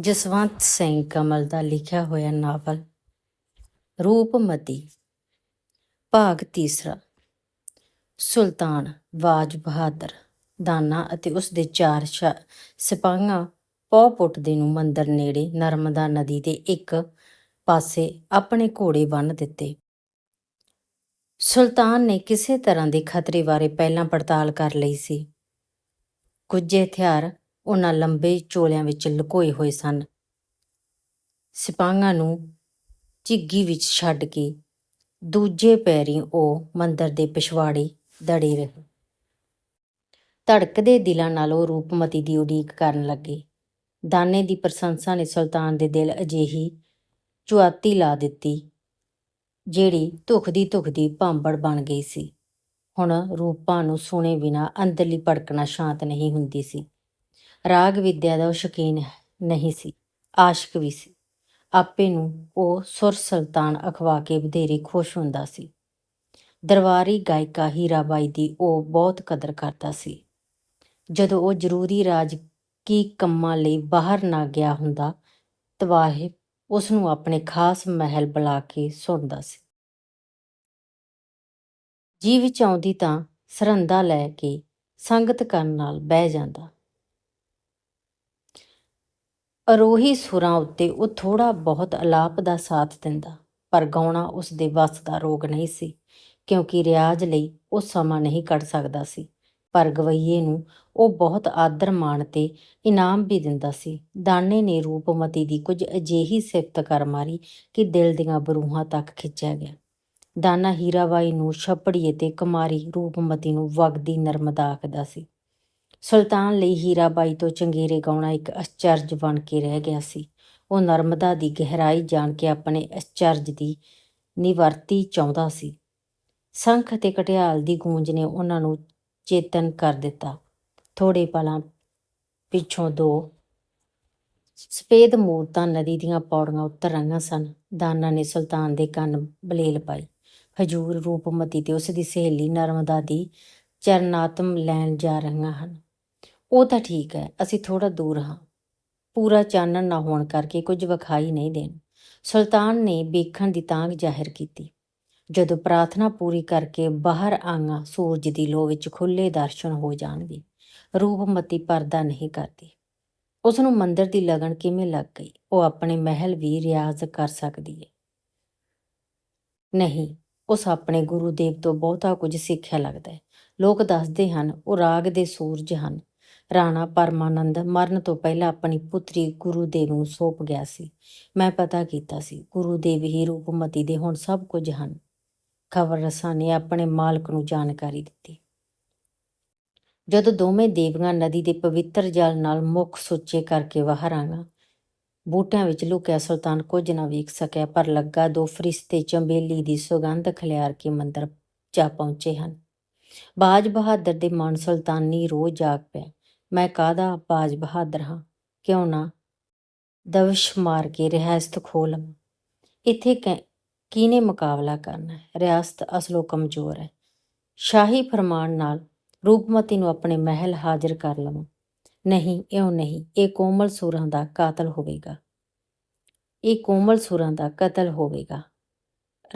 ਜਸਵੰਤ ਸਿੰਘ ਕਮਲ ਦਾ ਲਿਖਿਆ ਹੋਇਆ ਨਾਵਲ ਰੂਪਮਤੀ, ਭਾਗ ਤੀਸਰਾ। ਸੁਲਤਾਨ ਵਾਜ ਬਹਾਦਰ ਦਾਨਾ ਅਤੇ ਉਸ ਦੇ ਚਾਰ ਸ਼ਾ- ਸਿਪਾਹੀਆਂ ਪੌ ਪੁੱਟਦੇ ਨੂੰ ਮੰਦਰ ਨੇੜੇ ਨਰਮਦਾ ਨਦੀ ਦੇ ਇੱਕ ਪਾਸੇ ਆਪਣੇ ਘੋੜੇ ਬੰਨ੍ਹ ਦਿੱਤੇ। ਸੁਲਤਾਨ ਨੇ ਕਿਸੇ ਤਰ੍ਹਾਂ ਦੇ ਖਤਰੇ ਬਾਰੇ ਪਹਿਲਾਂ ਪੜਤਾਲ ਕਰ ਲਈ ਸੀ। ਕੁਝ ਹਥਿਆਰ ਉਹਨਾਂ ਲੰਬੇ ਚੋਲਿਆਂ ਵਿੱਚ ਲੁਕੋਏ ਹੋਏ ਸਨ। ਸਿਪਾਹੀਆਂ ਨੂੰ ਝਿੱਗੀ ਵਿੱਚ ਛੱਡ ਕੇ ਦੂਜੇ ਪੈਰੀਂ ਉਹ ਮੰਦਰ ਦੇ ਪਿਛਵਾੜੇ ਦੜੇ ਰਹੇ। ਧੜਕਦੇ ਦਿਲਾਂ ਨਾਲ ਉਹ ਰੂਪਮਤੀ ਦੀ ਉਡੀਕ ਕਰਨ ਲੱਗੇ। ਦਾਨੇ ਦੀ ਪ੍ਰਸ਼ੰਸਾ ਨੇ ਸੁਲਤਾਨ ਦੇ ਦਿਲ ਅਜਿਹੀ ਚੁਆਤੀ ਲਾ ਦਿੱਤੀ, ਜਿਹੜੀ ਧੁਖਦੀ ਧੁਖਦੀ ਭਾਂਬੜ ਬਣ ਗਈ ਸੀ। ਹੁਣ ਰੂਪਾਂ ਨੂੰ ਸੁਣੇ ਬਿਨਾ ਅੰਦਰਲੀ ਭੜਕਣਾ ਸ਼ਾਂਤ ਨਹੀਂ ਹੁੰਦੀ ਸੀ। ਰਾਗ ਵਿੱਦਿਆ ਦਾ ਉਹ ਸ਼ੌਕੀਨ ਨਹੀਂ ਸੀ, ਆਸ਼ਿਕ ਵੀ ਸੀ। ਆਪੇ ਨੂੰ ਉਹ ਸੁਰ ਸੁਲਤਾਨ ਅਖਵਾ ਕੇ ਵਧੇਰੇ ਖੁਸ਼ ਹੁੰਦਾ ਸੀ। ਦਰਬਾਰੀ ਗਾਇਕਾ ਹੀਰਾਬਾਈ ਦੀ ਉਹ ਬਹੁਤ ਕਦਰ ਕਰਦਾ ਸੀ। ਜਦੋਂ ਉਹ ਜ਼ਰੂਰੀ ਰਾਜ ਕੀ ਕੰਮਾਂ ਲਈ ਬਾਹਰ ਨਾ ਗਿਆ ਹੁੰਦਾ ਤਵਾਹਿਬ ਉਸ ਨੂੰ ਆਪਣੇ ਖਾਸ ਮਹਿਲ ਬੁਲਾ ਕੇ ਸੁਣਦਾ ਸੀ। ਜੀ ਵਿੱਚ ਆਉਂਦੀ ਤਾਂ ਸਰੰਦਾ ਲੈ ਕੇ ਸੰਗਤ ਕਰਨ ਨਾਲ ਬਹਿ ਜਾਂਦਾ। ਅਰੋਹੀ ਸੁਰਾਂ ਉੱਤੇ ਉਹ ਥੋੜਾ ਬਹੁਤ ਅਲਾਪ ਦਾ ਸਾਥ ਦਿੰਦਾ, ਪਰ ਗਾਉਣਾ ਉਸ ਦੇ ਵੱਸ ਦਾ ਰੋਗ ਨਹੀਂ ਸੀ, ਕਿਉਂਕਿ ਰਿਆਜ਼ ਲਈ ਉਹ ਸਮਾਂ ਨਹੀਂ ਕੱਢ ਸਕਦਾ ਸੀ। ਪਰ ਗਵਈਏ ਨੂੰ ਉਹ ਬਹੁਤ ਆਦਰ ਮਾਣ ਤੇ ਇਨਾਮ ਵੀ ਦਿੰਦਾ ਸੀ। ਦਾਨੇ ਨੇ ਰੂਪਮਤੀ ਦੀ ਕੁਝ ਅਜਿਹੀ ਸਿਫਤ ਕਰ ਮਾਰੀ ਕਿ ਦਿਲ ਦੀਆਂ ਬਰੂਹਾਂ ਤੱਕ ਖਿੱਚਿਆ ਗਿਆ। ਦਾਨਾ ਹੀਰਾਬਾਈ ਨੂੰ ਛਪੜੀਏ ਤੇ ਕੁਮਾਰੀ ਰੂਪਮਤੀ ਨੂੰ ਵਗਦੀ ਨਰਮਦਾ ਆਖਦਾ ਸੀ। ਸੁਲਤਾਨ ਲਈ ਹੀਰਾਬਾਈ ਤੋਂ ਚੰਗੇਰੇ ਗਾਉਣਾ ਇੱਕ ਅਚਰਜ ਬਣ ਕੇ ਰਹਿ ਗਿਆ ਸੀ। ਉਹ ਨਰਮਦਾ ਦੀ ਗਹਿਰਾਈ ਜਾਣ ਕੇ ਆਪਣੇ ਅਚਰਜ ਦੀ ਨਿਵਰਤੀ ਚਾਹੁੰਦਾ ਸੀ। ਸੰਖ ਤੇ ਕਟਿਆਲ ਦੀ ਗੂੰਜ ਨੇ ਉਹਨਾਂ ਨੂੰ ਚੇਤਨ ਕਰ ਦਿੱਤਾ। ਥੋੜੇ ਪਲਾਂ ਪਿੱਛੋਂ ਦੋ ਸਫੇਦ ਮੂਰਤਾਂ ਨਦੀ ਦੀਆਂ ਪੌੜੀਆਂ ਉੱਤਰ ਰਹੀਆਂ ਸਨ। ਦਾਨਾ ਨੇ ਸੁਲਤਾਨ ਦੇ ਕੰਨ ਬਲੇਲ ਪਾਈ ਹਜੂਰ ਰੂਪਮਤੀ ਤੇ ਉਸ ਦੀ ਸਹੇਲੀ ਨਰਮਦਾ ਦੀ ਚਰਨਾਤਮ ਲੈਣ ਜਾ ਰਹੀਆਂ ਹਨ। ਉਹ ਤਾਂ ਠੀਕ ਹੈ, ਅਸੀਂ ਥੋੜਾ ਦੂਰ ਹਾਂ। ਪੂਰਾ ਚਾਨਣ ਨਾ ਹੋਣ ਕਰਕੇ ਕੁਝ ਵਿਖਾਈ ਨਹੀਂ ਦੇਣ। ਸੁਲਤਾਨ ਨੇ ਵੇਖਣ ਦੀ ਤਾਂਘ ਜ਼ਾਹਿਰ ਕੀਤੀ। ਜਦੋਂ ਪ੍ਰਾਰਥਨਾ ਪੂਰੀ ਕਰਕੇ ਬਾਹਰ ਆਂਗਾ, ਸੂਰਜ ਦੀ ਲੋ ਵਿੱਚ ਖੁੱਲੇ ਦਰਸ਼ਨ ਹੋ ਜਾਣਗੇ। ਰੂਪਮਤੀ ਪਰਦਾ ਨਹੀਂ ਕਰਦੀ। ਉਸ ਨੂੰ ਮੰਦਰ ਦੀ ਲਗਨ ਕਿਵੇਂ ਲੱਗ ਗਈ? ਉਹ ਆਪਣੇ ਮਹਿਲ ਵੀ ਰਿਆਜ਼ ਕਰ ਸਕਦੀ ਹੈ। ਨਹੀਂ, ਉਸ ਆਪਣੇ ਗੁਰੂ ਦੇਵ ਤੋਂ ਬਹੁਤਾ ਕੁਝ ਸਿੱਖਿਆ ਲੱਗਦਾ ਹੈ। ਲੋਕ ਦੱਸਦੇ ਹਨ, ਉਹ ਰਾਗ ਦੇ ਸੂਰਜ ਹਨ। ਰਾਣਾ ਪਰਮਾਨੰਦ ਮਰਨ ਤੋਂ ਪਹਿਲਾਂ ਆਪਣੀ ਪੁੱਤਰੀ ਗੁਰੂ ਦੇਵ ਨੂੰ ਸੌਂਪ ਗਿਆ ਸੀ। ਮੈਂ ਪਤਾ ਕੀਤਾ ਸੀ ਗੁਰੂ ਦੇਵ ਹੀ ਰੂਪਮਤੀ ਦੇ ਹੁਣ ਸਭ ਕੁਝ ਹਨ। ਖਬਰ ਰਸਾਂ ਨੇ ਆਪਣੇ ਮਾਲਕ ਨੂੰ ਜਾਣਕਾਰੀ ਦਿੱਤੀ। ਜਦੋਂ ਦੋਵੇਂ ਦੇਵੀਆਂ ਨਦੀ ਦੇ ਪਵਿੱਤਰ ਜਲ ਨਾਲ ਮੁਖ ਸੁੱਚੇ ਕਰਕੇ ਬਾਹਰ ਆਈਆਂ, ਬੂਟਿਆਂ ਵਿੱਚ ਲੁਕਿਆ ਸੁਲਤਾਨ ਕੁਝ ਨਾ ਵੇਖ ਸਕਿਆ, ਪਰ ਲੱਗਾ ਦੋ ਫਰਿਸ਼ਤੇ ਚੰਬੇਲੀ ਦੀ ਸੁਗੰਧ ਖਿਲਾਰ ਕੇ ਮੰਦਰ ਜਾ ਪਹੁੰਚੇ ਹਨ। ਬਾਜ ਬਹਾਦਰ ਦੇ ਮਨ ਸੁਲਤਾਨੀ ਰੋਜ਼ ਜਾਗ ਪਿਆ। ਮੈਂ ਕਾਹਦਾ ਬਾਜ ਬਹਾਦਰ ਹਾਂ? ਕਿਉਂ ਨਾ ਦਵਸ਼ ਮਾਰ ਕੇ ਰਿਆਸਤ ਖੋਲ ਇੱਥੇ ਕੈ- ਕਿਹਨੇ ਮੁਕਾਬਲਾ ਕਰਨਾ ਰਿਆਸਤ ਅਸਲੋਂ ਕਮਜ਼ੋਰ ਹੈ। ਸ਼ਾਹੀ ਫਰਮਾਨ ਨਾਲ ਰੂਪਮਤੀ ਨੂੰ ਆਪਣੇ ਮਹਿਲ ਹਾਜ਼ਰ ਕਰ ਲਵਾਂ। ਨਹੀਂ, ਇਉਂ ਨਹੀਂ, ਇਹ ਕੋਮਲ ਸੁਰਾਂ ਦਾ ਕਾਤਲ ਹੋਵੇਗਾ। ਇਹ ਕੋਮਲ ਸੁਰਾਂ ਦਾ ਕਤਲ ਹੋਵੇਗਾ।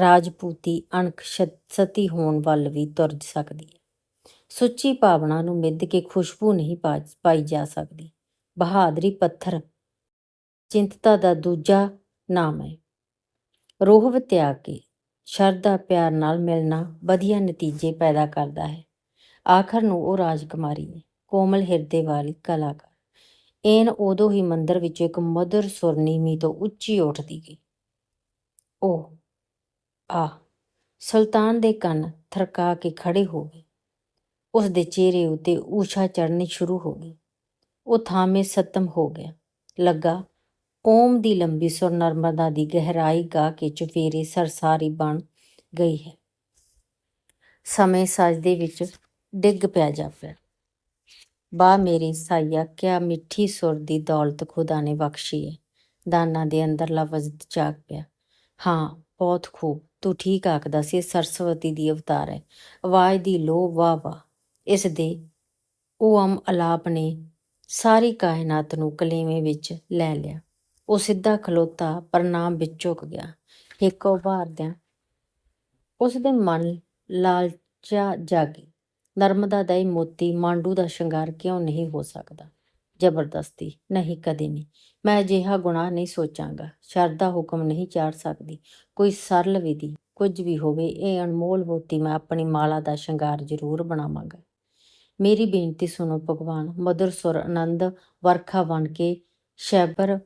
ਰਾਜਪੂਤੀ ਅਣਖ ਸ਼ਤ- ਸਤੀ ਹੋਣ ਵੱਲ ਵੀ ਤੁਰ ਸਕਦੀ ਹੈ। ਸੁੱਚੀ ਭਾਵਨਾ ਨੂੰ ਮਿੱਧ ਕੇ ਖੁਸ਼ਬੂ ਨਹੀਂ ਪਾ- ਪਾਈ ਜਾ ਸਕਦੀ। ਬਹਾਦਰੀ ਪੱਥਰ, ਚਿੰਤਤਾ ਦਾ ਦੂਜਾ ਨਾਮ ਹੈ। ਰੋਹਵ ਤਿਆਗ ਕੇ ਸ਼ਰਧਾ ਪਿਆਰ ਨਾਲ ਮਿਲਣਾ ਵਧੀਆ ਨਤੀਜੇ ਪੈਦਾ ਕਰਦਾ ਹੈ। ਆਖਰ ਨੂੰ ਉਹ ਰਾਜਕੁਮਾਰੀ ਹੈ, ਕੋਮਲ ਹਿਰਦੇ ਵਾਲੀ ਕਲਾਕਾਰ। ਐਨ ਉਦੋਂ ਹੀ ਮੰਦਰ ਵਿੱਚੋਂ ਇੱਕ ਮਧੁਰ ਸੁਰਨੀਮੀ ਤੋਂ ਉੱਚੀ ਉੱਠਦੀ ਗਈ। ਉਹ ਆ ਸੁਲਤਾਨ ਦੇ ਕੰਨ ਥਰਕਾ ਕੇ ਖੜੇ ਹੋ ਗਏ। ਉਸ ਦੇ ਚਿਹਰੇ ਉਤੇ ਊਸ਼ਾ ਚੜ੍ਹਨੀ ਸ਼ੁਰੂ ਹੋ ਗਈ। ਉਹ ਥਾਮੇ ਸਤਮ ਹੋ ਗਿਆ। ਲੱਗਾ, ਓਮ ਦੀ ਲੰਬੀ ਸੁਰ ਨਰਮਦਾ ਦੀ ਗਹਿਰਾਈ ਗਾ ਕੇ ਚੁਫੇਰੇ ਸਰਸਾਰੀ ਬਣ ਗਈ ਹੈ। ਸਮੇਂ ਸਜਦੇ ਵਿੱਚ ਡਿੱਗ ਪਿਆ ਜਾਪਿਆ। ਬਾ ਮੇਰੀ ਸਾਇਆ ਕਿਆ ਮਿੱਠੀ ਸੁਰ ਦੀ ਦੌਲਤ ਖੁਦਾ ਨੇ ਬਖਸ਼ੀ ਹੈ ਦਾਨਾ ਦੇ ਅੰਦਰਲਾ ਵਜ਼ਦ ਜਾਗ ਪਿਆ। ਹਾਂ, ਬਹੁਤ ਖੂਬ। ਤੂੰ ਠੀਕ ਆਖਦਾ ਸੀ, ਸਰਸਵਤੀ ਦੀ ਅਵਤਾਰ ਹੈ। ਆਵਾਜ਼ ਦੀ ਲੋ ਵਾਹ ਵਾਹ। ਇਸ ਦੇ ਉਹ ਅਲਾਪ ਨੇ ਸਾਰੀ ਕਾਇਨਾਤ ਨੂੰ ਕਲੇਵੇਂ ਵਿੱਚ ਲੈ ਲਿਆ। ਉਹ ਸਿੱਧਾ ਖਲੋਤਾ ਪਰ ਵਿੱਚ ਝੁਕ ਗਿਆ। ਹਿੱਕ ਉਭਾਰਦਿਆਂ ਉਸ ਦੇ ਮਨ ਲਾਲਚਾ ਜਾਗੀ। ਨਰਮਦਾ ਦਾ ਇਹ ਮੋਤੀ ਮਾਂਡੂ ਦਾ ਸ਼ਿੰਗਾਰ ਕਿਉਂ ਨਹੀਂ ਹੋ ਸਕਦਾ? ਜ਼ਬਰਦਸਤੀ। ਨਹੀਂ, ਕਦੇ ਨਹੀਂ। ਮੈਂ ਅਜਿਹਾ ਗੁਨਾਹ ਨਹੀਂ ਸੋਚਾਂਗਾ। ਸ਼ਰਦਾ ਹੁਕਮ ਨਹੀਂ ਚਾੜ ਸਕਦੀ। ਕੋਈ ਸਰਲ ਵਿਧੀ ਕੁਝ ਵੀ ਹੋਵੇ, ਇਹ ਅਨਮੋਲ ਮੋਤੀ ਮੈਂ ਆਪਣੀ ਮਾਲਾ ਦਾ ਸ਼ਿੰਗਾਰ ਜ਼ਰੂਰ ਬਣਾਵਾਂਗਾ। ਮੇਰੀ ਬੇਨਤੀ ਸੁਣੋ ਭਗਵਾਨ ਮధుਰ ਸੁਰ ਆਨੰਦ ਵਰਖਾ ਬਣ ਕੇ ਸ਼ੈਬਰ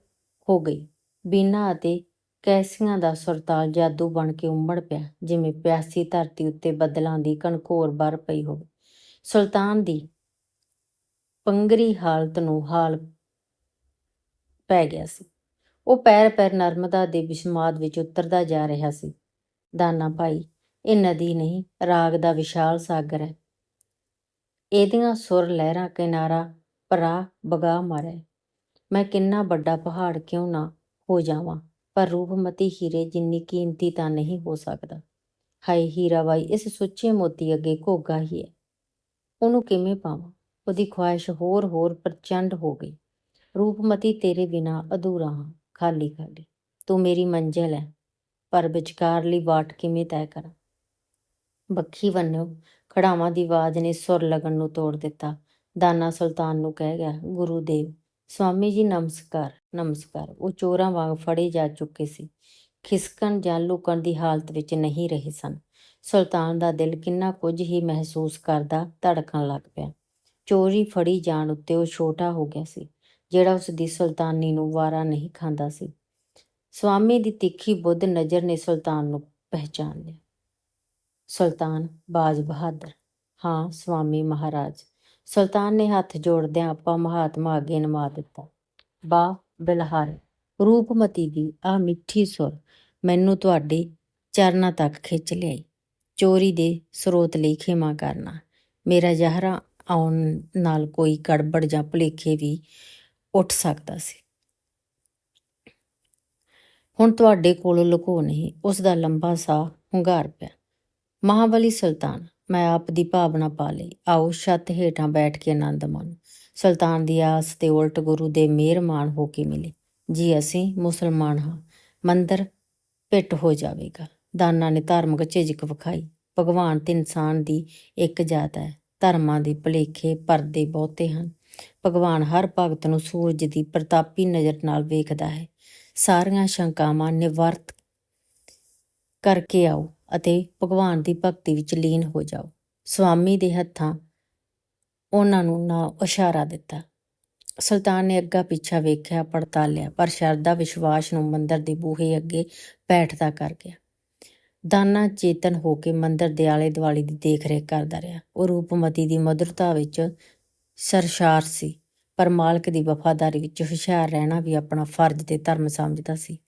ਹੋ ਗਈ। ਬੀਨਾ ਅਤੇ ਕੈਸੀਆਂ ਦਾ ਸੁਰਤਾਲ ਜਾਦੂ ਬਣ ਕੇ ਉਮੜ ਪਿਆ, ਜਿਵੇਂ ਪਿਆਸੀ ਧਰਤੀ ਉੱਤੇ ਬੱਦਲਾਂ ਦੀ ਕਣਕੋਰ ਬਰ ਪਈ ਹੋਵੇ। ਸੁਲਤਾਨ ਦੀ ਪੰਗਰੀ ਹਾਲਤ ਨੂੰ ਹਾਲ ਪੈ ਗਿਆ ਸੀ। ਉਹ ਪੈਰ ਪੈਰ ਨਰਮਦਾ ਦੇ ਵਿਸ਼ਮਾਦ ਵਿੱਚ ਉਤਰਦਾ ਜਾ ਰਿਹਾ ਸੀ। ਦਾਨਾ ਭਾਈ, ਇਹ ਨਦੀ ਨਹੀਂ, ਰਾਗ ਦਾ ਵਿਸ਼ਾਲ ਸਾਗਰ ਹੈ। ਇਹਦੀਆਂ ਸੁਰ ਲਹਿਰਾਂ ਕਿਨਾਰਾ ਭਰਾ ਬਗਾ ਮਾਰੇ। ਮੈਂ ਕਿੰਨਾ ਵੱਡਾ ਪਹਾੜ ਕਿਉਂ ਨਾ ਹੋ ਜਾਵਾਂ, ਪਰ ਰੂਪਮਤੀ ਹੀਰੇ ਜਿੰਨੀ ਕੀਮਤੀ ਤਾਂ ਨਹੀਂ ਹੋ ਸਕਦਾ। ਹਾਏ ਹੀਰਾਬਾਈ ਇਸ ਸੁੱਚੇ ਮੋਤੀ ਅੱਗੇ ਘੋਗਾ ਹੀ ਹੈ। ਉਹਨੂੰ ਕਿਵੇਂ ਪਾਵਾਂ? ਉਹਦੀ ਖੁਆਇਸ਼ ਹੋਰ ਹੋਰ ਪ੍ਰਚੰਡ ਹੋ ਗਈ। ਰੂਪਮਤੀ ਤੇਰੇ ਬਿਨਾ ਅਧੂਰਾ ਹਾਂ, ਖਾਲੀ ਖਾਲੀ। ਤੂੰ ਮੇਰੀ ਮੰਜ਼ਿਲ ਹੈ, ਪਰ ਵਿਚਕਾਰਲੀ ਵਾਟ ਕਿਵੇਂ ਤੈਅ ਕਰਾਂ? ਬੱਖੀ ਬੰਨਿਓ ਖੜਾਵਾਂ ਦੀ ਆਵਾਜ਼ ਨੇ ਸੁਰ ਲਗਨ ਨੂੰ ਤੋੜ ਦਿੱਤਾ। ਦਾਨਾ ਸੁਲਤਾਨ ਨੂੰ ਕਹਿ ਗਿਆ, ਗੁਰੂ ਦੇਵ, ਸਵਾਮੀ ਜੀ, ਨਮਸਕਾਰ ਨਮਸਕਾਰ। ਉਹ ਚੋਰਾਂ ਵਾਂਗ ਫੜੇ ਜਾ ਚੁੱਕੇ ਸੀ। ਖਿਸਕਣ ਜਾਂ ਲੁਕਣ ਦੀ ਹਾਲਤ ਵਿੱਚ ਨਹੀਂ ਰਹੇ ਸਨ। ਸੁਲਤਾਨ ਦਾ ਦਿਲ ਕਿੰਨਾ ਕੁਝ ਹੀ ਮਹਿਸੂਸ ਕਰਦਾ ਧੜਕਣ ਲੱਗ ਪਿਆ। ਚੋਰੀ ਫੜੀ ਜਾਣ ਉੱਤੇ ਉਹ ਛੋਟਾ ਹੋ ਗਿਆ ਸੀ, ਜਿਹੜਾ ਉਸ ਦੀ ਸੁਲਤਾਨੀ ਨੂੰ ਵਾਰਾ ਨਹੀਂ ਖਾਂਦਾ ਸੀ। ਸਵਾਮੀ ਦੀ ਤਿੱਖੀ ਬੁੱਧ ਨਜ਼ਰ ਨੇ ਸੁਲਤਾਨ ਨੂੰ ਪਹਿਚਾਨ ਲਿਆ। ਸੁਲਤਾਨ ਬਾਜ ਬਹਾਦਰ। ਹਾਂ, ਸਵਾਮੀ ਮਹਾਰਾਜ। ਸੁਲਤਾਨ ਨੇ ਹੱਥ ਜੋੜਦਿਆਂ ਆਪਾ ਮਹਾਤਮਾ ਅੱਗੇ ਨਮਾ ਦਿੱਤਾ। ਬਾ ਬਿਲਹਾਰ। ਰੂਪਮਤੀ ਦੀ ਆ ਮਿੱਠੀ ਸੁਰ ਮੈਨੂੰ ਤੁਹਾਡੇ ਚਰਨਾਂ ਤੱਕ ਖਿੱਚ ਲਿਆਈ। ਚੋਰੀ ਦੇ ਸਰੋਤ ਲਈ ਖਿਮਾ ਕਰਨਾ। ਮੇਰਾ ਜ਼ਹਰਾ ਆਉਣ ਨਾਲ ਕੋਈ ਗੜਬੜ ਜਾਂ ਭੁਲੇਖੇ ਵੀ ਉੱਠ ਸਕਦਾ ਸੀ। ਹੁਣ ਤੁਹਾਡੇ ਕੋਲੋਂ ਲੁਕੋ ਨਹੀਂ, ਉਸ ਦਾ ਲੰਬਾ ਸਾਹ ਹੁੰਗਾਰ ਪਿਆ। ਮਹਾਬਲੀ ਸੁਲਤਾਨ, ਮੈਂ ਆਪ ਦੀ ਭਾਵਨਾ ਪਾ ਲਈ। ਆਓ ਛੱਤ ਹੇਠਾਂ ਬੈਠ ਕੇ ਆਨੰਦ ਮਾਣ। ਸੁਲਤਾਨ ਦੀ ਆਸ ਤੇ ਉਲਟ ਗੁਰੂ ਦੇ ਮਿਹਰਮਾਨ ਹੋ ਕੇ ਮਿਲੇ। ਜੀ ਅਸੀਂ ਮੁਸਲਮਾਨ ਹਾਂ। ਮੰਦਰ ਪਿੱਟ ਹੋ ਜਾਵੇਗਾ। ਦਾਨਾ ਨੇ ਧਾਰਮਿਕ ਝਿਜਕ ਵਿਖਾਈ। ਭਗਵਾਨ ਤੇ ਇਨਸਾਨ ਦੀ ਇੱਕ ਜਾਤ ਹੈ। ਧਰਮਾਂ ਦੇ ਭਲੇਖੇ ਪਰਦੇ ਬਹੁਤੇ ਹਨ। ਭਗਵਾਨ ਹਰ ਭਗਤ ਨੂੰ ਸੂਰਜ ਦੀ ਪ੍ਰਤਾਪੀ ਨਜ਼ਰ ਨਾਲ ਵੇਖਦਾ ਹੈ। ਸਾਰੀਆਂ ਸ਼ੰਕਾਵਾਂ ਨਿਵਰਤ ਕਰਕੇ ਆਓ। ਅਤੇ ਭਗਵਾਨ ਦੀ ਭਗਤੀ ਵਿੱਚ ਲੀਨ ਹੋ ਜਾਓ। ਸਵਾਮੀ ਦੇ ਹੱਥਾਂ ਉਹਨਾਂ ਨੂੰ ਨਾ ਇਸ਼ਾਰਾ ਦਿੱਤਾ। ਸੁਲਤਾਨ ਨੇ ਅੱਗਾ ਪਿੱਛਾ ਵੇਖਿਆ, ਪੜਤਾਲਿਆ, ਪਰ ਸ਼ਰਧਾ, ਵਿਸ਼ਵਾਸ ਨੂੰ ਮੰਦਰ ਦੇ ਬੂਹੇ ਅੱਗੇ ਬੈਠਦਾ ਕਰ ਗਿਆ। ਦਾਨਾ ਚੇਤਨ ਹੋ ਕੇ ਮੰਦਰ ਦੇ ਆਲੇ ਦੁਆਲੇ ਦੀ ਦੇਖ-ਰੇਖ ਕਰਦਾ ਰਿਹਾ। ਉਹ ਰੂਪਮਤੀ ਦੀ ਮਧੁਰਤਾ ਵਿੱਚ ਸਰਸ਼ਾਰ ਸੀ, ਪਰ ਮਾਲਕ ਦੀ ਵਫਾਦਾਰੀ ਵਿੱਚ ਹੁਸ਼ਿਆਰ ਰਹਿਣਾ ਵੀ ਆਪਣਾ ਫਰਜ਼ ਤੇ ਧਰਮ ਸਮਝਦਾ ਸੀ।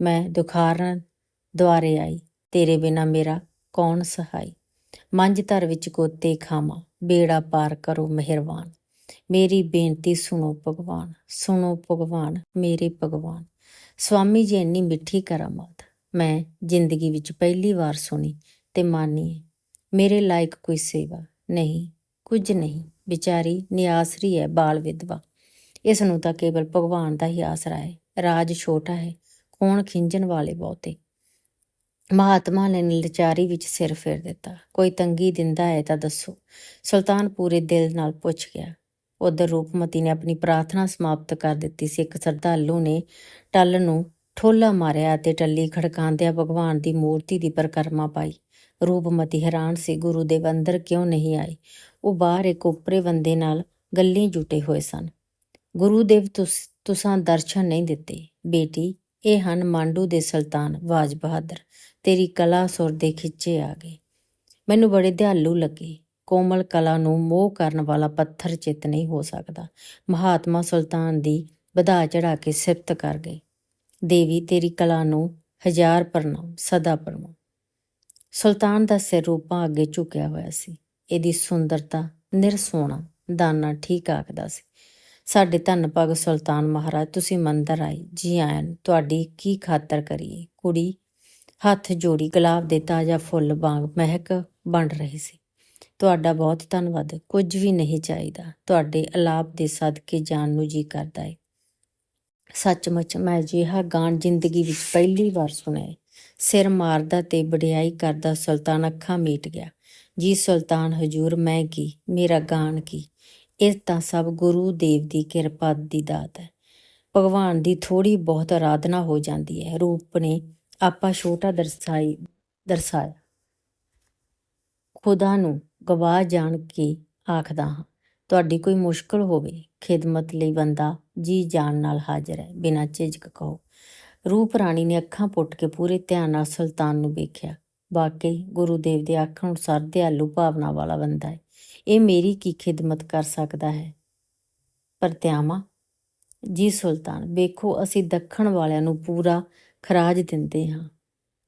ਮੈਂ ਦੁਖਾਰਨ ਦੁਆਰੇ ਆਈ। ਤੇਰੇ ਬਿਨਾ ਮੇਰਾ ਕੌਣ ਸਹਾਈ? ਮੰਝ ਧਰ ਵਿੱਚ ਕੋਤੇ ਖਾਵਾਂ, ਬੇੜਾ ਪਾਰ ਕਰੋ ਮਿਹਰਬਾਨ। ਮੇਰੀ ਬੇਨਤੀ ਸੁਣੋ ਭਗਵਾਨ ਸੁਣੋ ਭਗਵਾਨ, ਮੇਰੇ ਭਗਵਾਨ। ਸਵਾਮੀ ਜੀ, ਇੰਨੀ ਮਿੱਠੀ ਕਰਾਮਾਤ। ਮੈਂ ਜ਼ਿੰਦਗੀ ਵਿੱਚ ਪਹਿਲੀ ਵਾਰ ਸੁਣੀ ਤੇ ਮਾਨੀ ਮੇਰੇ ਲਾਇਕ ਕੋਈ ਸੇਵਾ ਨਹੀਂ, ਕੁਝ ਨਹੀਂ। ਵਿਚਾਰੀ ਨਿਆਸਰੀ ਹੈ, ਬਾਲ ਵਿਧਵਾ। ਇਸ ਨੂੰ ਤਾਂ ਕੇਵਲ ਭਗਵਾਨ ਦਾ ਹੀ ਆਸਰਾ ਹੈ। ਰਾਜ ਛੋਟਾ ਹੈ ਕੌਣ ਖਿੰਜਣ ਵਾਲੇ ਬਹੁਤੇ। ਮਹਾਤਮਾ ਨੇ ਲਾਚਾਰੀ ਵਿੱਚ ਸਿਰ ਫੇਰ ਦਿੱਤਾ। ਕੋਈ ਤੰਗੀ ਦਿੰਦਾ ਹੈ ਤਾਂ ਦੱਸੋ। ਸੁਲਤਾਨ ਪੂਰੇ ਦਿਲ ਨਾਲ ਪੁੱਛ ਗਿਆ। ਉਧਰ ਰੂਪਮਤੀ ਨੇ ਆਪਣੀ ਪ੍ਰਾਰਥਨਾ ਸਮਾਪਤ ਕਰ ਦਿੱਤੀ। ਸੀ ਇੱਕ ਸਰਧਾਲੂ ਨੇ ਟੱਲ ਨੂੰ ਠੋਲਾ ਮਾਰਿਆ ਅਤੇ ਟੱਲੀ ਖੜਕਾਉਂਦਿਆਂ ਭਗਵਾਨ ਦੀ ਮੂਰਤੀ ਦੀ ਪਰਕਰਮਾ ਪਾਈ। ਰੂਪਮਤੀ ਹੈਰਾਨ ਸੀ, ਗੁਰੂ ਦੇਵ, ਅੰਦਰ ਕਿਉਂ ਨਹੀਂ ਆਏ? ਉਹ ਬਾਹਰ ਇੱਕ ਉਪਰੇ ਬੰਦੇ ਨਾਲ ਗੱਲੀ ਜੁਟੇ ਹੋਏ ਸਨ। ਗੁਰੂ ਦੇਵ ਤੁਸਾਂ ਦਰਸ਼ਨ ਨਹੀਂ ਦਿੱਤੇ। ਬੇਟੀ, ਇਹ ਹਨ ਮਾਂਡੂ ਦੇ ਸੁਲਤਾਨ, ਵਾਜ ਬਹਾਦਰ। ਤੇਰੀ ਕਲਾ ਸੁਰ ਦੇ ਖਿੱਚੇ ਆ ਗਏ। ਮੈਨੂੰ ਬੜੇ ਦਿਆਲੂ ਲੱਗੇ। ਕੋਮਲ ਕਲਾ ਨੂੰ ਮੋਹ ਕਰਨ ਵਾਲਾ ਪੱਥਰ ਚਿੱਤ ਨਹੀਂ ਹੋ ਸਕਦਾ। ਮਹਾਤਮਾ ਸੁਲਤਾਨ ਦੀ ਵਧਾ ਚੜਾ ਕੇ ਸਿਫਤ ਕਰ ਗਏ। ਦੇਵੀ, ਤੇਰੀ ਕਲਾ ਨੂੰ ਹਜ਼ਾਰ ਪ੍ਰਣਾਮ, ਸਦਾ ਪ੍ਰਣਾਮ। ਸੁਲਤਾਨ ਦਾ ਸਿਰ ਰੂਪਾਂ ਅੱਗੇ ਝੁਕਿਆ ਹੋਇਆ ਸੀ। ਇਹਦੀ ਸੁੰਦਰਤਾ, ਨਿਰਸੋਣਾ, ਦਾਨਾ ਠੀਕ ਆਖਦਾ ਸੀ। ਸਾਡੇ ਧੰਨ ਭਗ ਸੁਲਤਾਨ ਮਹਾਰਾਜ, ਤੁਸੀਂ ਮੰਦਰ ਆਏ ਜੀ ਆਇਆਂ ਤੁਹਾਡੀ ਕੀ ਖਾਤਰ ਕਰੀਏ? ਕੁੜੀ ਹੱਥ ਜੋੜੀ, ਗੁਲਾਬ ਦੇ ਤਾਜ਼ਾ ਫੁੱਲ ਵਾਂਗ ਮਹਿਕ ਬਣ ਰਹੀ ਸੀ। ਤੁਹਾਡਾ ਬਹੁਤ ਧੰਨਵਾਦ। ਕੁਝ ਵੀ ਨਹੀਂ ਚਾਹੀਦਾ। ਤੁਹਾਡੇ ਅਲਾਪ ਦੇ ਸਦਕੇ ਜਾਨ ਨੂੰ ਜੀ ਕਰਦਾ ਹੈ ਸੱਚਮੁੱਚ ਮੈਂ ਅਜਿਹਾ ਗਾਣ ਜ਼ਿੰਦਗੀ ਵਿੱਚ ਪਹਿਲੀ ਵਾਰ ਸੁਣਿਆ ਸਿਰ ਮਾਰਦਾ ਤੇ ਵਡਿਆਈ ਕਰਦਾ ਸੁਲਤਾਨ ਅੱਖਾਂ ਮੀਟ ਗਿਆ। ਜੀ ਸੁਲਤਾਨ, ਹਜੂਰ ਮੈਂ ਕੀ? ਮੇਰਾ ਗਾਣ ਕੀ? ਇਹ ਤਾਂ ਸਭ ਗੁਰੂ ਦੇਵ ਦੀ ਕਿਰਪਾ ਦੀ ਦਾਤ ਹੈ। ਭਗਵਾਨ ਦੀ ਥੋੜੀ ਬਹੁਤ ਆਰਾਧਨਾ ਹੋ ਜਾਂਦੀ ਹੈ। ਰੂਪ ਨੇ ਆਪਾਂ ਛੋਟਾ ਦਰਸਾਈ, ਦਰਸਾਇਆ। ਖੁਦਾ ਨੂੰ ਗਵਾਹ ਜਾਣ ਕੇ ਆਖਦਾ ਹਾਂ, ਤੁਹਾਡੀ ਕੋਈ ਮੁਸ਼ਕਲ ਹੋਵੇ, ਖਿਦਮਤ ਲਈ ਬੰਦਾ ਜੀ ਜਾਨ ਨਾਲ ਹਾਜ਼ਰ ਹੈ, ਬਿਨਾਂ ਝਿਜਕ ਕਹੋ। ਰੂਪ ਰਾਣੀ ਨੇ ਅੱਖਾਂ ਪੁੱਟ ਕੇ ਪੂਰੇ ਧਿਆਨ ਨਾਲ ਸੁਲਤਾਨ ਨੂੰ ਵੇਖਿਆ। ਵਾਕਈ ਗੁਰੂ ਦੇਵ ਦੇ ਆਖਣ ਅਨੁਸਾਰ ਦਿਆਲੂ ਭਾਵਨਾ ਵਾਲਾ ਬੰਦਾ ਹੈ। ਇਹ ਮੇਰੀ ਕੀ ਖਿਦਮਤ ਕਰ ਸਕਦਾ ਹੈ? ਪਰਤਿਆਮਾ, ਜੀ ਸੁਲਤਾਨ, ਵੇਖੋ, ਅਸੀਂ ਦੱਖਣ ਵਾਲਿਆਂ ਨੂੰ ਪੂਰਾ ਖਰਾਜ ਦਿੰਦੇ ਹਾਂ।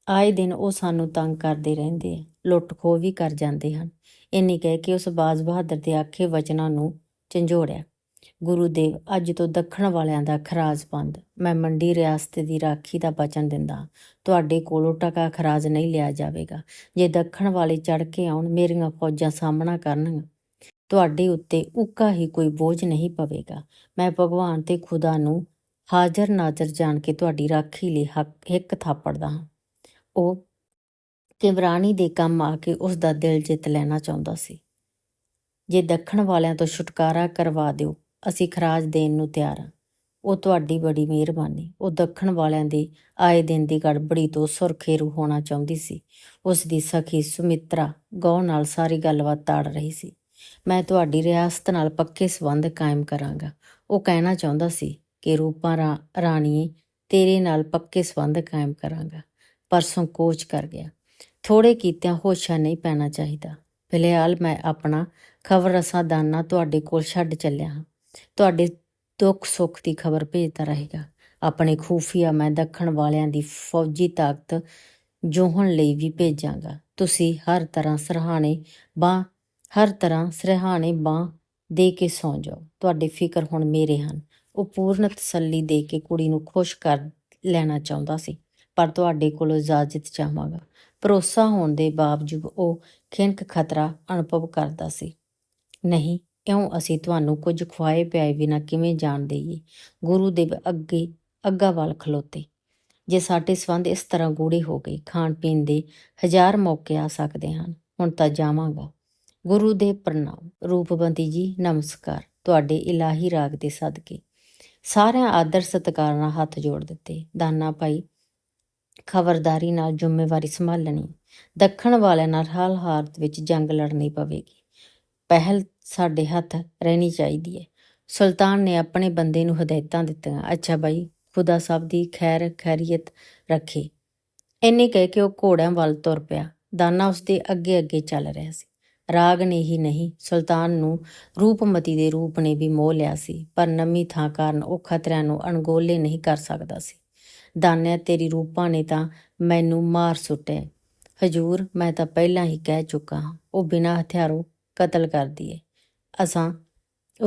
ਆਏ ਦਿਨ ਉਹ ਸਾਨੂੰ ਤੰਗ ਕਰਦੇ ਰਹਿੰਦੇ ਆ, ਲੁੱਟ ਖੋਹ ਵੀ ਕਰ ਜਾਂਦੇ ਹਨ। ਇੰਨੀ ਕਹਿ ਕੇ ਉਸ ਬਾਜ਼ ਬਹਾਦਰ ਦੇ ਆਖੇ ਵਚਨਾਂ ਨੂੰ ਝੰਜੋੜਿਆ। ਗੁਰੂ ਦੇਵ, ਅੱਜ ਤੋਂ ਦੱਖਣ ਵਾਲਿਆਂ ਦਾ ਖਰਾਜ ਬੰਦ। ਮੈਂ ਮੰਡੀ ਰਿਆਸਤ ਦੀ ਰਾਖੀ ਦਾ ਬਚਨ ਦਿੰਦਾ ਤੁਹਾਡੇ ਕੋਲੋਂ ਟਕਾ ਖਰਾਜ ਨਹੀਂ ਲਿਆ ਜਾਵੇਗਾ। ਜੇ ਦੱਖਣ ਵਾਲੇ ਚੜ ਕੇ ਆਉਣ, ਮੇਰੀਆਂ ਫੌਜਾਂ ਸਾਹਮਣਾ ਕਰਨਗੀਆਂ। ਤੁਹਾਡੇ ਉੱਤੇ ਉੱਕਾ ਹੀ ਕੋਈ ਬੋਝ ਨਹੀਂ ਪਵੇਗਾ। ਮੈਂ ਭਗਵਾਨ ਤੇ ਖੁਦਾ ਨੂੰ ਹਾਜ਼ਰ ਨਾਜ਼ਰ ਜਾਣ ਕੇ ਤੁਹਾਡੀ ਰਾਖੀ ਲਈ ਹੱਕ, ਇੱਕ ਥਾਪੜਦਾ ਹਾਂ। ਉਹ ਕਿਮਰਾਨੀ ਦੇ ਕੰਮ ਆ ਕੇ ਉਸ ਦਾ ਦਿਲ ਜਿੱਤ ਲੈਣਾ ਚਾਹੁੰਦਾ ਸੀ। ਜੇ ਦੱਖਣ ਵਾਲਿਆਂ ਤੋਂ ਛੁਟਕਾਰਾ ਕਰਵਾ ਦਿਓ, ਅਸੀਂ ਖਰਾਜ ਦੇਣ ਨੂੰ ਤਿਆਰ ਹਾਂ। ਉਹ ਤੁਹਾਡੀ ਬੜੀ ਮਿਹਰਬਾਨੀ। ਉਹ ਦੱਖਣ ਵਾਲਿਆਂ ਦੇ ਆਏ ਦਿਨ ਦੀ ਗੜਬੜੀ ਤੋਂ ਸੁਰਖੇਰੂ ਹੋਣਾ ਚਾਹੁੰਦੀ ਸੀ। ਉਸ ਦੀ ਸਖੀ ਸੁਮਿਤਰਾ ਗੌ ਨਾਲ ਸਾਰੀ ਗੱਲਬਾਤ ਤਾੜ ਰਹੀ ਸੀ। ਮੈਂ ਤੁਹਾਡੀ ਰਿਆਸਤ ਨਾਲ ਪੱਕੇ ਸਬੰਧ ਕਾਇਮ ਕਰਾਂਗਾ। ਉਹ ਕਹਿਣਾ ਚਾਹੁੰਦਾ ਸੀ। ਕਿ ਰੂਪਾਂ ਰਾ- ਰਾਣੀਏ ਤੇਰੇ ਨਾਲ ਪੱਕੇ ਸਬੰਧ ਕਾਇਮ ਕਰਾਂਗਾ, ਪਰ ਸੰਕੋਚ ਕਰ ਗਿਆ। ਥੋੜੇ ਕੀਤਿਆਂ ਹੋਸ਼ਾ ਨਹੀਂ ਪੈਣਾ ਚਾਹੀਦਾ। ਫਿਲਹਾਲ ਮੈਂ ਆਪਣਾ ਖਬਰ ਰਸਾਦਾਨਾ ਤੁਹਾਡੇ ਕੋਲ ਛੱਡ ਚੱਲਿਆ ਹਾਂ। ਤੁਹਾਡੇ ਦੁੱਖ ਸੁੱਖ ਦੀ ਖਬਰ ਭੇਜਦਾ ਰਹੇਗਾ। ਆਪਣੇ ਖੂਫੀਆ ਮੈਂ ਦੱਖਣ ਵਾਲਿਆਂ ਦੀ ਫੌਜੀ ਤਾਕਤ ਜੋਹਣ ਲਈ ਵੀ ਭੇਜਾਂਗਾ। ਤੁਸੀਂ ਹਰ ਤਰ੍ਹਾਂ ਸਰਹਾਣੇ ਬਾਹ, ਹਰ ਤਰ੍ਹਾਂ ਸਰਹਾਣੇ ਬਾਹ ਦੇ ਕੇ ਸੌਂ ਜਾਓ। ਤੁਹਾਡੇ ਫਿਕਰ ਹੁਣ ਮੇਰੇ ਹਨ। ਉਹ ਪੂਰਨ ਤਸੱਲੀ ਦੇ ਕੇ ਕੁੜੀ ਨੂੰ ਖੁਸ਼ ਕਰ ਲੈਣਾ ਚਾਹੁੰਦਾ ਸੀ, ਪਰ ਤੁਹਾਡੇ ਕੋਲੋਂ ਇਜਾਜ਼ਤ ਚਾਹਾਂਗਾ ਭਰੋਸਾ ਹੋਣ ਦੇ ਬਾਵਜੂਦ ਉਹ ਖਿੰਕ ਖਤਰਾ ਅਨੁਭਵ ਕਰਦਾ ਸੀ। ਨਹੀਂ, ਇਉਂ ਅਸੀਂ ਤੁਹਾਨੂੰ ਕੁਝ ਖਵਾਏ ਪਿਆਏ ਬਿਨਾ ਕਿਵੇਂ ਜਾਣ ਦੇਈਏ? ਗੁਰੂ ਦੇ ਅੱਗੇ, ਅੱਗਾ ਵੱਲ ਖਲੋਤੇ। ਜੇ ਸਾਡੇ ਸੰਬੰਧ ਇਸ ਤਰ੍ਹਾਂ ਗੂੜੇ ਹੋ ਗਏ ਖਾਣ ਪੀਣ ਦੇ ਹਜ਼ਾਰ ਮੌਕੇ ਆ ਸਕਦੇ ਹਨ। ਹੁਣ ਤਾਂ ਜਾਵਾਂਗਾ। ਗੁਰੂ ਦੇ ਪ੍ਰਣਾਮ। ਰੂਪਵੰਤੀ ਜੀ, ਨਮਸਕਾਰ। ਤੁਹਾਡੇ ਇਲਾਹੀ ਰਾਗ ਦੇ ਸਦਕੇ। ਸਾਰਿਆਂ ਆਦਰ ਸਤਿਕਾਰ ਨਾਲ ਹੱਥ ਜੋੜ ਦਿੱਤੇ। ਦਾਨਾ ਭਾਈ, ਖਬਰਦਾਰੀ ਨਾਲ ਜ਼ਿੰਮੇਵਾਰੀ ਸੰਭਾਲਣੀ, ਦੱਖਣ ਵਾਲਿਆਂ ਨਾਲ ਹਾਲ ਹਾਲਤ ਵਿੱਚ ਜੰਗ ਲੜਨੀ ਪਵੇਗੀ। ਪਹਿਲ ਸਾਡੇ ਹੱਥ ਰਹਿਣੀ ਚਾਹੀਦੀ ਹੈ। ਸੁਲਤਾਨ ਨੇ ਆਪਣੇ ਬੰਦੇ ਨੂੰ ਹਦਾਇਤਾਂ ਦਿੱਤੀਆਂ, ਅੱਛਾ ਬਾਈ ਖੁਦਾ ਸਾਹਿਬ ਦੀ ਖੈਰ, ਖੈਰੀਅਤ ਰੱਖੇ। ਇੰਨੇ ਕਹਿ ਕੇ ਉਹ ਘੋੜਿਆਂ ਵੱਲ ਤੁਰ ਪਿਆ। ਦਾਨਾ ਉਸਦੇ ਅੱਗੇ ਅੱਗੇ ਚੱਲ ਰਿਹਾ ਸੀ। ਰਾਗ ਨੇ ਹੀ ਨਹੀਂ, ਸੁਲਤਾਨ ਨੂੰ ਰੂਪਮਤੀ ਦੇ ਰੂਪ ਨੇ ਵੀ ਮੋਹ ਲਿਆ ਸੀ, ਪਰ ਨਵੀਂ ਥਾਂ ਕਾਰਨ ਉਹ ਖਤਰਿਆਂ ਨੂੰ ਅਣਗੋਲੇ ਨਹੀਂ ਕਰ ਸਕਦਾ ਸੀ। ਦਾਨਿਆ, ਤੇਰੀ ਰੂਪਾਂ ਨੇ ਤਾਂ ਮੈਨੂੰ ਮਾਰ ਸੁੱਟਿਆ ਹਜੂਰ, ਮੈਂ ਤਾਂ ਪਹਿਲਾਂ ਹੀ ਕਹਿ ਚੁੱਕਾ ਹਾਂ, ਉਹ ਬਿਨਾਂ ਹਥਿਆਰੋਂ ਕਤਲ ਕਰਦੀ ਏ ਅਸਾਂ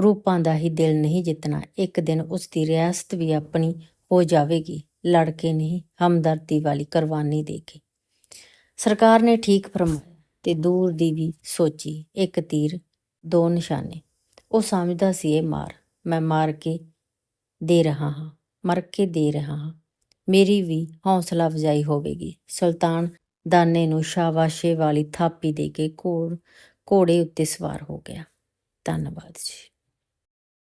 ਰੂਪਾਂ ਦਾ ਹੀ ਦਿਲ ਨਹੀਂ ਜਿੱਤਣਾ, ਇੱਕ ਦਿਨ ਉਸ ਦੀ ਰਿਆਸਤ ਵੀ ਆਪਣੀ ਹੋ ਜਾਵੇਗੀ ਲੜ ਕੇ ਨਹੀਂ ਹਮਦਰਦੀ ਵਾਲੀ ਕੁਰਬਾਨੀ ਦੇ ਕੇ। ਸਰਕਾਰ ਨੇ ਠੀਕ ਫਰਮਾਇਆ। ਤੇ ਦੂਰ ਦੀ ਵੀ ਸੋਚੀ, ਇੱਕ ਤੀਰ, ਦੋ ਨਿਸ਼ਾਨੇ। ਉਹ ਸਮਝਦਾ ਸੀ ਇਹ ਮਾਰ। ਮੈਂ ਮਾਰ ਕੇ ਦੇ ਰਹਾ ਹਾਂ, ਮਰ ਕੇ ਦੇ ਰਹਾ ਹਾਂ। ਮੇਰੀ ਵੀ ਹੌਸਲਾ ਅਫਜ਼ਾਈ ਹੋਵੇਗੀ। ਸੁਲਤਾਨ ਦਾਨੇ ਨੂੰ ਸ਼ਾਬਾਸ਼ੇ ਵਾਲੀ ਥਾਪੀ ਦੇ ਕੇ ਘੋੜ, ਘੋੜੇ ਉੱਤੇ ਸਵਾਰ ਹੋ ਗਿਆ। ਧੰਨਵਾਦ ਜੀ।